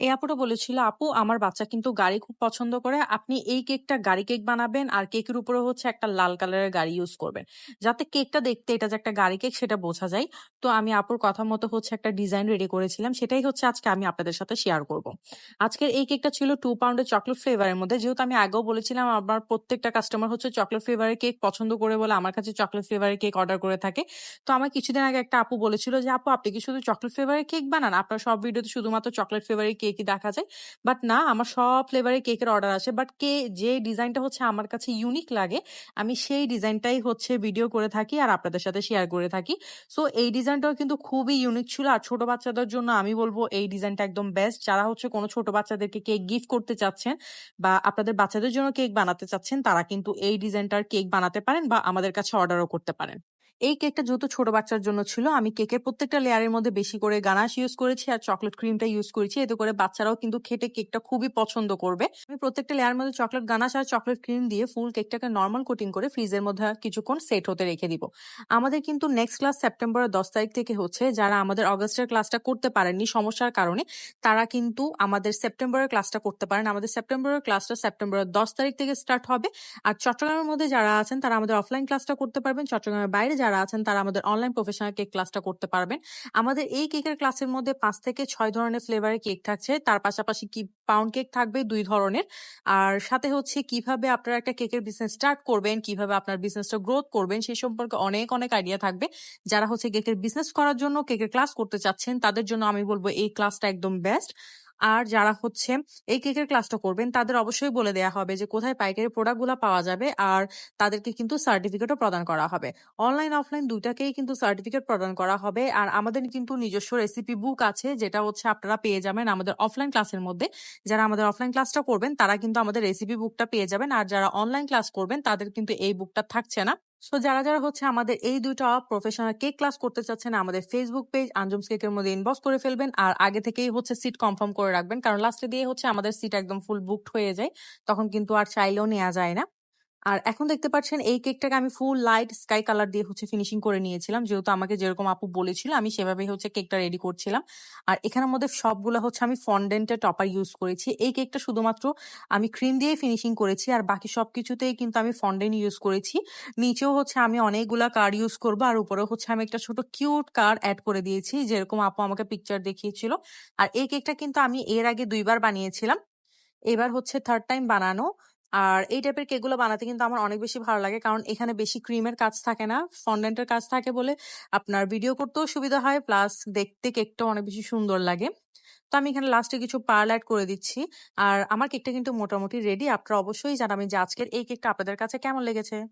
এই আপুটা বলেছিল, "আপু আমার বাচ্চা কিন্তু গাড়ি খুব পছন্দ করে। আপনি এই কেকটা গাড়ি কেক বানাবেন আর কেকের উপরে হচ্ছে একটা লাল কালারের গাড়ি ইউজ করবেন। যাতে কেকটা দেখতে এটা যে একটা গাড়ি কেক সেটা বোঝা যায়।" তো আমি আপুর কথা মতো হচ্ছে একটা ডিজাইন রেডি করেছিলাম। সেটাই হচ্ছে আজকে আমি আপনাদের সাথে শেয়ার করব। আজকের এই কেকটা ছিল টু পাউন্ডের চকলেট ফ্লেভারের মধ্যে। যেহেতু আমি আগেও বলেছিলাম আমার প্রত্যেকটা কাস্টমার হচ্ছে চকলেট ফ্লেভারের কেক পছন্দ করে বলে আমার কাছে চকলেট ফ্লেভারের কেক অর্ডার করে থাকে। তো আমার কিছুদিন আগে একটা আপু বলেছিল যে, "আপু আপনি কি শুধু চকলেট ফ্লেভারের কেক বানান? আপনার সব ভিডিওতে শুধুমাত্র চকলেট ফ্লেভারের কেকই দেখা যায়।" বাট না আমার সব ফ্লেভারের কেকের অর্ডার আসে। বাট কে যে ডিজাইনটা হচ্ছে আমার কাছে ইউনিক লাগে, আমি সেই ডিজাইনটাই হচ্ছে ভিডিও করে থাকি আর আপনাদের সাথে শেয়ার করে থাকি। সো এই ডিজাইনটাও কিন্তু খুবই ইউনিক ছিল। আর ছোট বাচ্চাদের জন্য আমি বলব এই ডিজাইনটা একদম বেস্ট। যারা হচ্ছে কোনো ছোট বাচ্চাদেরকে কেক গিফট করতে চাচ্ছেন বা আপনাদের বাচ্চাদের জন্য কেক বানাতে চাচ্ছেন, তারা কিন্তু এই ডিজাইনটার কেক বানাতে পারেন বা আমাদের কাছে অর্ডারও করতে পারেন। এই কেকটা যেহেতু ছোট বাচ্চার জন্য ছিল, আমি কেকের প্রত্যেকটা লেয়ারের মধ্যে বেশি করে গানাশ ইউজ করেছি আর চকোলেট ক্রিমটা ইউজ করেছি। এতে করে বাচ্চারাও কিন্তু খেতে কেকটা খুবই পছন্দ করবে। আমি প্রত্যেকটা লেয়ারের মধ্যে চকলেট গানাশ আর চকলেট ক্রিম দিয়ে ফুল কেকটাকে নরমাল কোটিং করে ফ্রিজের মধ্যে কিছুক্ষণ সেট হতে রেখে দিব। আমাদের কিন্তু নেক্সট ক্লাস সেপ্টেম্বরের ১০ তারিখ থেকে হচ্ছে। যারা আমাদের অগাস্টের ক্লাসটা করতে পারেননি সমস্যার কারণে, তারা কিন্তু আমাদের সেপ্টেম্বরের ক্লাসটা করতে পারেন। আমাদের সেপ্টেম্বরের ক্লাসটা সেপ্টেম্বরের ১০ তারিখ থেকে স্টার্ট হবে। আর চট্টগ্রামের মধ্যে যারা আছেন তারা আমাদের অফলাইন ক্লাসটা করতে পারবেন। চট্টগ্রামের বাইরে যারা আছেন তারা আমাদের অনলাইন প্রফেশনাল কেক ক্লাসটা করতে পারবেন। আমাদের এই কেকের ক্লাসের মধ্যে পাঁচ থেকে ছয় ধরনের ফ্লেভারের কেক থাকছে। তার পাশাপাশি কি পাউন্ড কেক থাকবে দুই ধরনের। আর সাথে হচ্ছে কীভাবে আপনারা একটা কেকের বিজনেস স্টার্ট করবেন, কীভাবে আপনার বিজনেসটা গ্রোথ করবেন সে সম্পর্কে অনেক, অনেক আইডিয়া থাকবে। যারা হচ্ছে কেকের বিজনেস করার জন্য কেকের ক্লাস করতে চাচ্ছেন তাদের জন্য আমি বলব এই ক্লাসটা একদম বেস্ট। আর যারা হচ্ছে এই কেকের ক্লাসটা করবেন, তাদের অবশ্যই বলে দেয়া হবে যে কোথায় পাইকারি প্রোডাক্টগুলো পাওয়া যাবে আর তাদেরকে কিন্তু সার্টিফিকেটও প্রদান করা হবে। অনলাইন অফলাইন দুইটাকেই কিন্তু সার্টিফিকেট প্রদান করা হবে। আর আমাদের কিন্তু নিজস্ব রেসিপি বুক আছে যেটা হচ্ছে আপনারা পেয়ে যাবেন আমাদের অফলাইন ক্লাসের মধ্যে। যারা আমাদের অফলাইন ক্লাসটা করবেন, তারা কিন্তু আমাদের রেসিপি বুকটা পেয়ে যাবেন। আর যারা অনলাইন ক্লাস করবেন, তাদের কিন্তু এই বুকটা থাকছে না। সো যারা, যারা হচ্ছে আমাদের এই দুইটা প্রফেশনাল কেক ক্লাস করতে চাচ্ছেন আমাদের ফেসবুক পেজ আঞ্জুমস কেকের মধ্যে ইনবক্স করে ফেলবেন। আর আগে থেকেই হচ্ছে সিট কনফার্ম করে রাখবেন। কারণ লাস্টে দিয়ে হচ্ছে আমাদের সিট একদম ফুল বুকড হয়ে যায়। তখন কিন্তু আর চাইলেও নেওয়া যায় না। আর এখন দেখতে পাচ্ছেন, এই কেকটাকে আমি ফুল লাইট স্কাই কালার দিয়ে হচ্ছে ফিনিশিং করে নিয়েছিলাম। যেহেতু আমাকে যেরকম আপু বলেছিল, আমি সেভাবেই হচ্ছে কেকটা রেডি করছিলাম। আর এখানের মধ্যে সবগুলো হচ্ছে আমি ফন্ডেন্টের টপার ইউজ করেছি। এই কেকটা শুধুমাত্র আমি ক্রিম দিয়েই ফিনিশিং করেছি। আর বাকি সব কিছুতেই কিন্তু আমি ফন্ডেন্ট ইউজ করেছি। নিচেও হচ্ছে আমি অনেকগুলা কার ইউজ করব আর উপরেও হচ্ছে আমি একটা ছোট কিউট কার অ্যাড করে দিয়েছি। যেরকম আপু আমাকে পিকচার দেখিয়েছিল। আর এই কেকটা কিন্তু আমি এর আগে দুইবার বানিয়েছিলাম। এবার হচ্ছে থার্ড টাইম বানানো। আর এই টাইপের কেকগুলো বানাতে কিন্তু আমার অনেক বেশি ভালো লাগে। কারণ এখানে বেশি ক্রিমের কাজ থাকে না। ফন্ডেন্টের কাজ থাকে বলে আপনার ভিডিও করতেও সুবিধা হয় প্লাস দেখতে কেকটাও অনেক বেশি সুন্দর লাগে। তো আমি এখানে লাস্টে কিছু পার্ল অ্যাড করে দিচ্ছি। আর আমার কেকটা কিন্তু মোটামুটি রেডি। আপনারা অবশ্যই জানাবেন যে আজকের এই কেকটা আপনাদের কাছে কেমন লেগেছে?